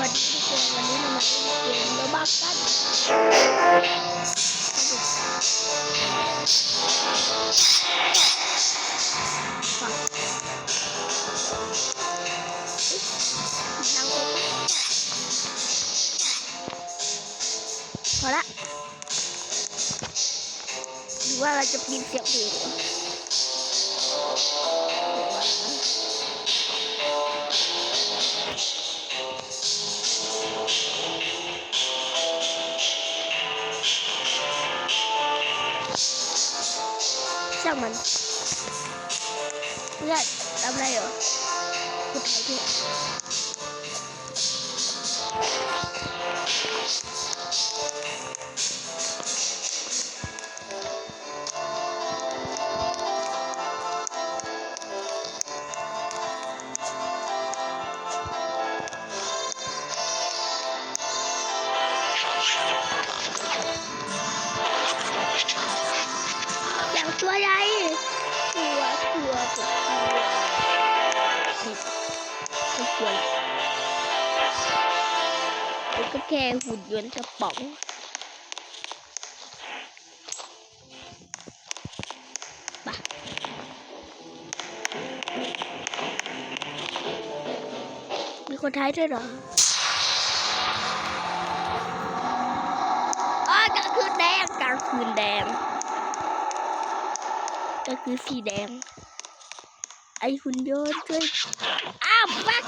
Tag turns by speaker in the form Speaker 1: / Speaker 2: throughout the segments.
Speaker 1: วัสดีทุกคนวันนี้เรามาเล่นเกมโรบักกันนั่งลงพอละหรือว่าเราจะปิดเสียงเช่างมันเพื่อนทำอะไรเหรอกูถ่ายด้ ตัวใหญ่ตัวตัวตัวไม่กลัวหรอกมันก็แค่หุ่นยนต์กระป๋องไปมีคนท้ายด้วยเหรออ๋อคืนแดงกลางคืนแดง ก็คือสีแดง ไอหุ่นยนต์ช่วยอ้าวปัก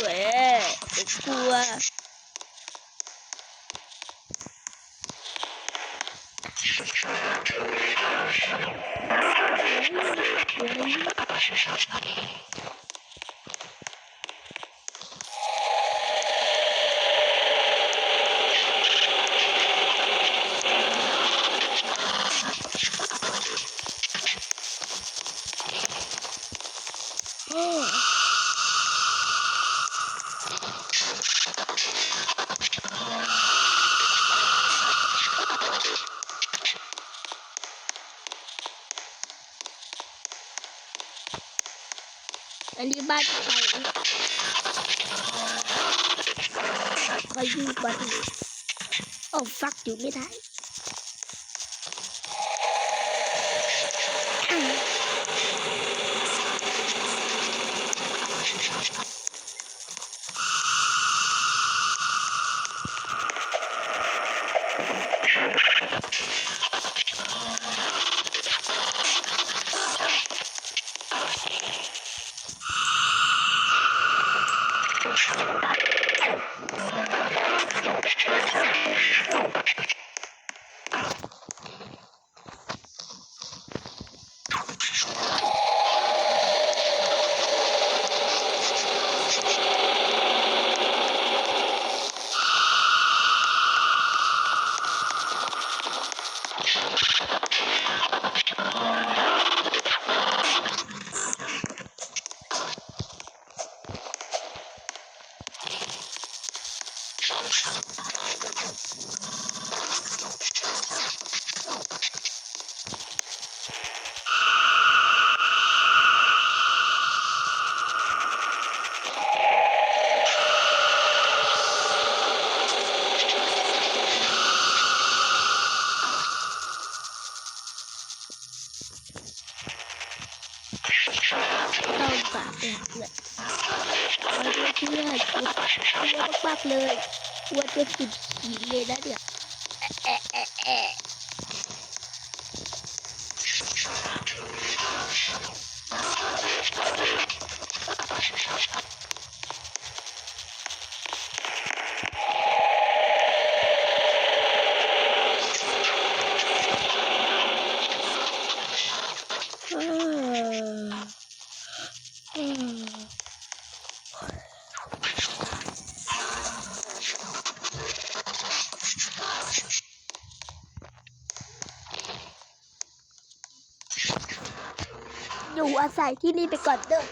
Speaker 1: เว้ยกลัวอั นนี้บ้านใครใคาปากเลยเพื่อนเอาด้วยเพื่อนกลัวมากๆเลยกลัวจะสุดขีดเลยนะเนี่ยแอะแอะแอะแอะ ใส่ที่นี่ไปก่อนเด้อ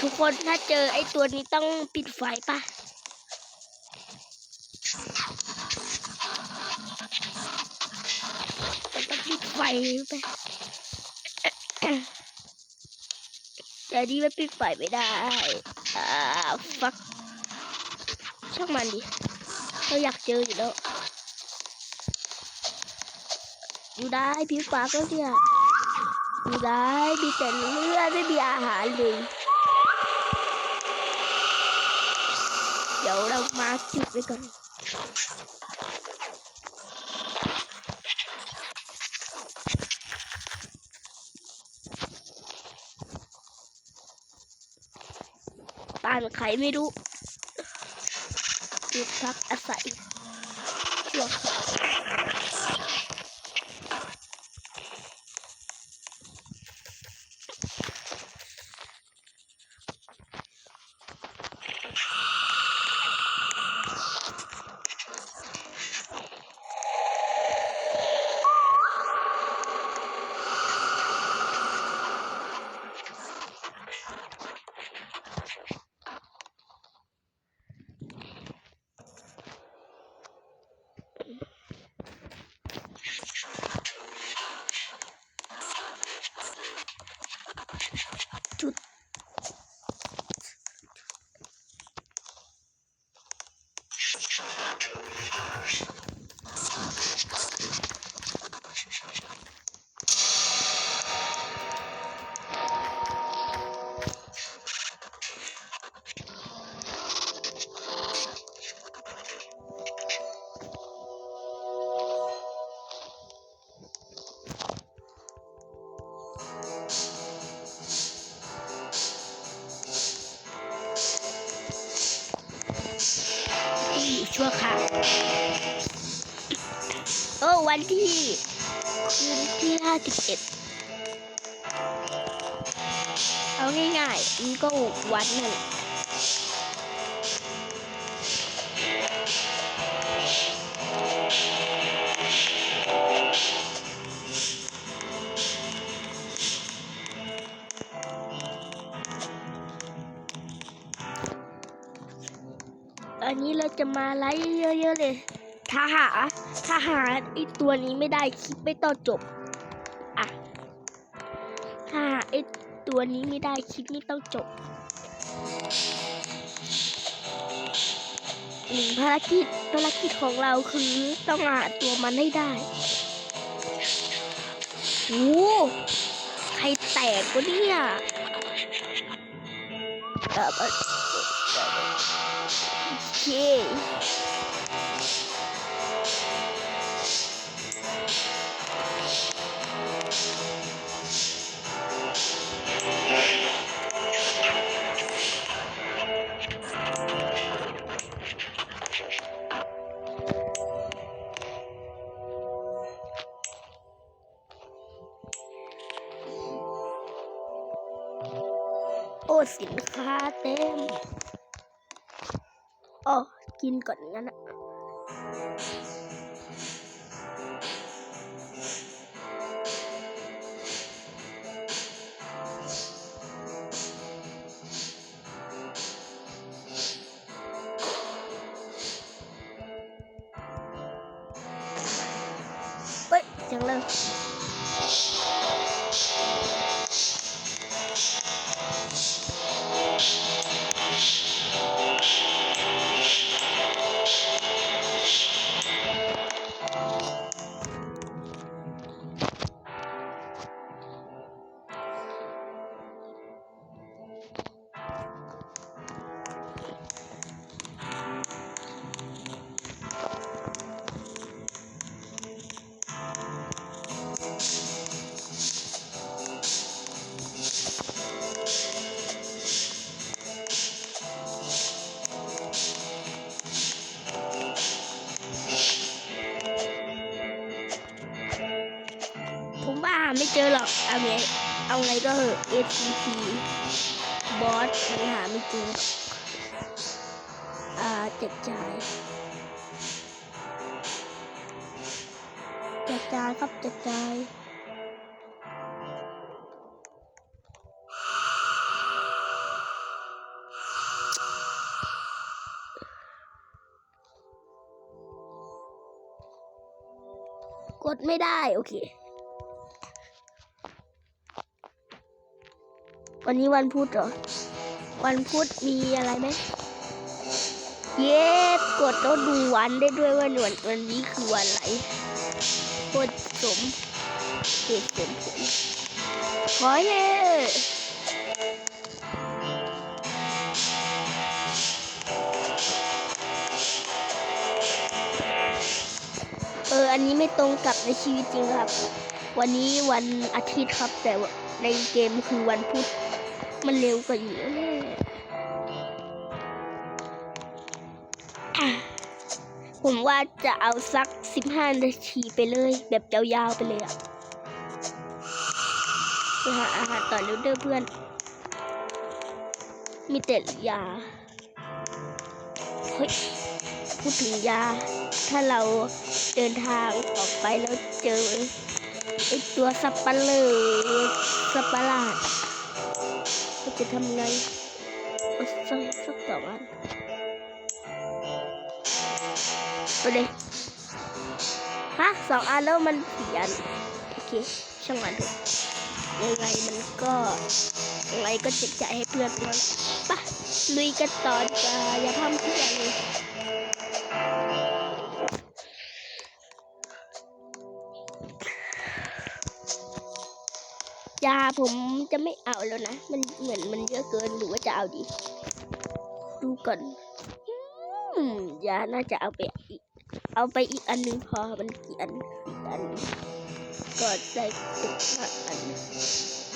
Speaker 1: ทุกคนถ้าเจอไอ้ตัวนี้ต้องปิดไฟป่ะต้องปิดไฟไปแต่นี่มันปิดไฟไม่ได้ อ่าฟักช่างมันดิเราอยากเจออยู่แล้วอยู่ได้พี่ฟ้าก็เนี่ยอยู่ได้มีแต่เลือดไม่มีอาหารเลย เดี๋ยวเรามาคิดไปก่อนบ้านใครไม่รู้จุดพักอาศัยชั่วคราว เอาง่ายๆมันก็วันนั่นแหละอันนี้เราจะมาไล่เยอะๆเลยถ้าหาถ้าหาไอตัวนี้ไม่ได้คลิปไม่ต้องจบ ไอตัวนี้ไม่ได้คลิปไม่ต้องจบหนึ่งภารกิจภารกิจของเราคือต้องหาตัวมันให้ได้โอ้ใครแตกวะเนี่ยโอเค สินค้าเต็มอ๋อกินก่อนงั้นอะเฮ้ยเสียงเลย เจอหรอกเอาไงเอาไงก็เหอะ ATP บอสมันหาไม่เจออ่าแจกจ่ายแจกจ่ายครับแจกจ่ายกดไม่ได้ โอเค วันนี้วันพุธเหรอ วันพุธมีอะไรไหม เย้กดแล้วดูวันได้ด้วยว่าวันวันนี้คือวันอะไรโคตรสมเหตุสมผลขอเย้เออ อันนี้ไม่ตรงกับในชีวิตจริงครับ วันนี้วันอาทิตย์ครับแต่ในเกมคือวันพุธ มันเร็วกว่าอยู่แล้วแน่ผมว่าจะเอาสัก15นาทีไปเลย แบบยาวๆไปเลยอะไปหาอาหารต่อเร็วเด้อเพื่อน มีแต่ยา เฮ้ย พูดถึงยา ถ้าเราเดินทางออกไปแล้วเจอไอตัวสับปะเลอสับปะหลาด จะทำไงเอาสักสักสองอันไปเลยฮะสองอันแล้วมันสี่อันโอเคช่างมันเถอะยังไงมันก็ยังไงก็จะจ่ายให้เพื่อนมันปะลุยกันต่อจ้าอย่าทำเพื่อนเลย ยาผมจะไม่เอาแล้วนะ มันเหมือนมันเยอะเกินหรือว่าจะเอาดี ดูก่อนอยาน่าจะเอาไปอีก เอาไปอีกอันหนึ่งพอมันกี่อันอีกอันก็ได้สิบห้าอัน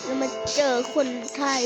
Speaker 1: แล้วมาเจอคนไทย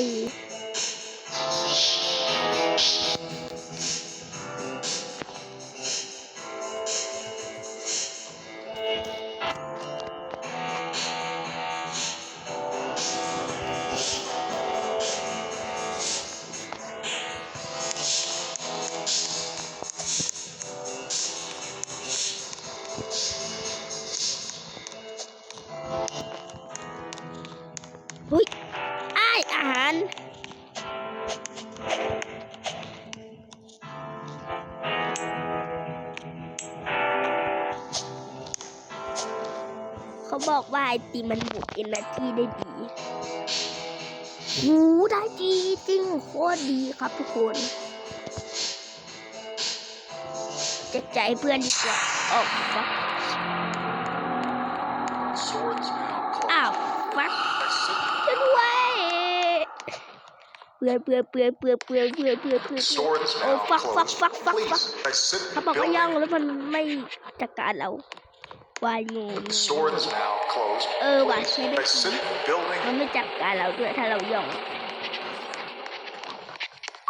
Speaker 1: บอกว่าไอติมมันบวกเอเนอร์จีได้ดีหูได้ดีจริงโคตรดีครับทุกคนจะใจเพื่อนดีกว่าออกฟัก
Speaker 2: Swords now
Speaker 1: อ้าว
Speaker 2: closed.
Speaker 1: ฟัก
Speaker 2: I sit
Speaker 1: ช่วยด้วยเปื่อยเปื่อยเปื่อยเปื่อยเปื่อยเปื่อยเปื่อยเปื่อย
Speaker 2: Swords
Speaker 1: โอ้
Speaker 2: now
Speaker 1: ฟักฟัก
Speaker 2: closed.
Speaker 1: ฟักฟักฟัก
Speaker 2: Please, I sit in
Speaker 1: เขา
Speaker 2: the
Speaker 1: บอกว่าย่าง
Speaker 2: building.
Speaker 1: แล้วมันไม่จัดการเราวายงู
Speaker 2: Swords now closed.
Speaker 1: เออว่ะ
Speaker 2: Please,
Speaker 1: ใช้ได้
Speaker 2: I sit in the building.
Speaker 1: มันไม่จัดการเราด้วยถ้าเราย่อง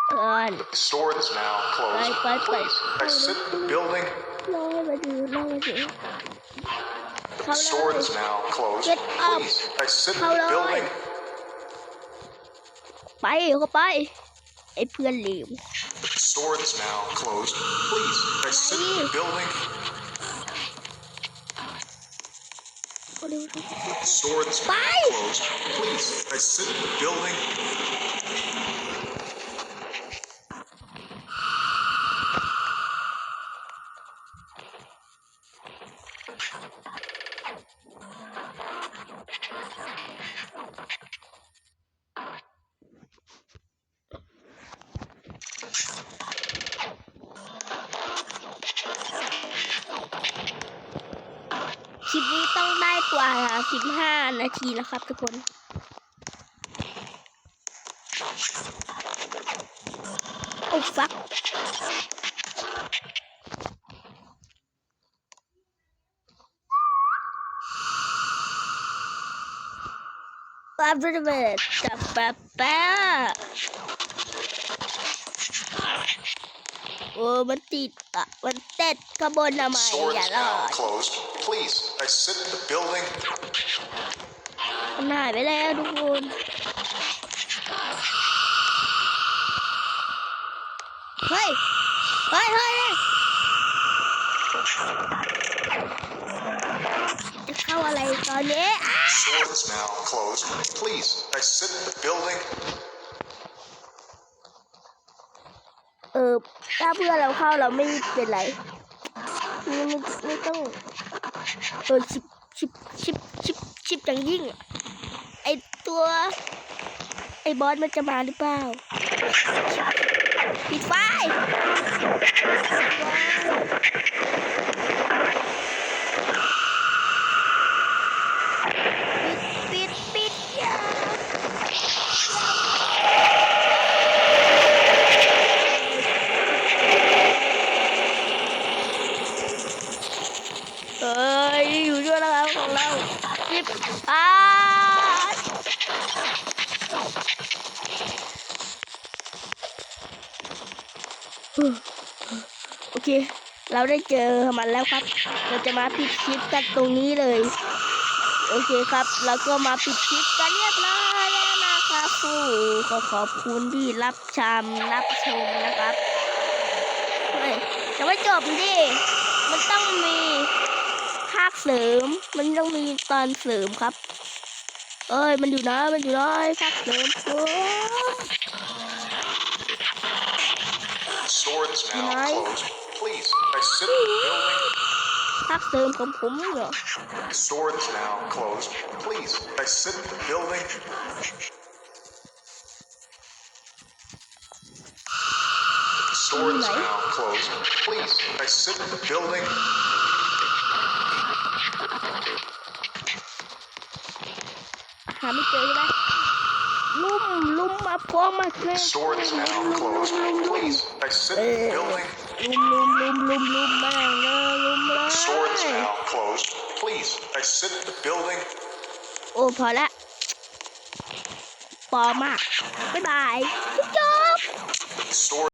Speaker 1: เออ
Speaker 2: Swords now closed.
Speaker 1: Bye, bye, bye.
Speaker 2: Please, I sit in the building.
Speaker 1: รอมาดูรอมาดูเขาเลย
Speaker 2: Swords now closed.
Speaker 1: Get up.
Speaker 2: Please, I sit in
Speaker 1: How
Speaker 2: the
Speaker 1: long?
Speaker 2: building.
Speaker 1: ไปเข้าไป ไอ้เพื่อนเลว
Speaker 2: Swords now closed. Please, I sit in the building.
Speaker 1: করে
Speaker 2: Swords closed. Please exit the building.
Speaker 1: นาทีนะครับ ทุกคนโอ้ฟักปับระเบิดกับป๊าป๊าโอ้มันติดอะมันเต็ดขบวนทำไมอย่ารอด
Speaker 2: Please, I sit the building.
Speaker 1: มันหายไปแล้วทุกคนเฮ้ยเฮ้ยเฮ้ยเฮ้ยจะเข้าอะไรตอนนี้อะ
Speaker 2: Store is now closed. Please exit the building.
Speaker 1: เออถ้าเพื่อนเราเข้าเราไม่เป็นไรไม่ไม่ไม่ต้องเออชิบชิบชิบชิบชิบจังยิ่งอะไอ ตัว ไอ้บอสมันจะมาหรือเปล่าปิดไฟ เราได้เจอมันแล้วครับ เราจะมาปิดคลิปกันตรงนี้เลย โอเคครับแล้วก็มาปิดคลิปกันเรียบร้อยแล้วนะครับผู้ขอขอบคุณที่รับชมรับชมนะครับเฮ้ยจะไม่จบดิ มันต้องมีภาคเสริม มันต้องมีตอนเสริมครับ เอ้ยมันอยู่นะมันอยู่นะไอ้ภาคเสริมโอ้
Speaker 2: Store is now
Speaker 1: Nice.
Speaker 2: closed. Please exit the building.
Speaker 1: ภาคเสริมของผมเหรอ
Speaker 2: Store is now closed. Please exit the building. Store is
Speaker 1: Nice.
Speaker 2: now closed. Please exit the building.
Speaker 1: หาไม่เจอใช่ไหมลุ่มลุ่มมาพร้อมมาเลย
Speaker 2: Store is now closed. Please exit the building.
Speaker 1: ลุมลุมลุมลุมลุมมาเนอะลุมเลย
Speaker 2: Store is now closed. Please exit the building.
Speaker 1: โอ้พอละปอมาก บ๊ายบายจบ
Speaker 2: Store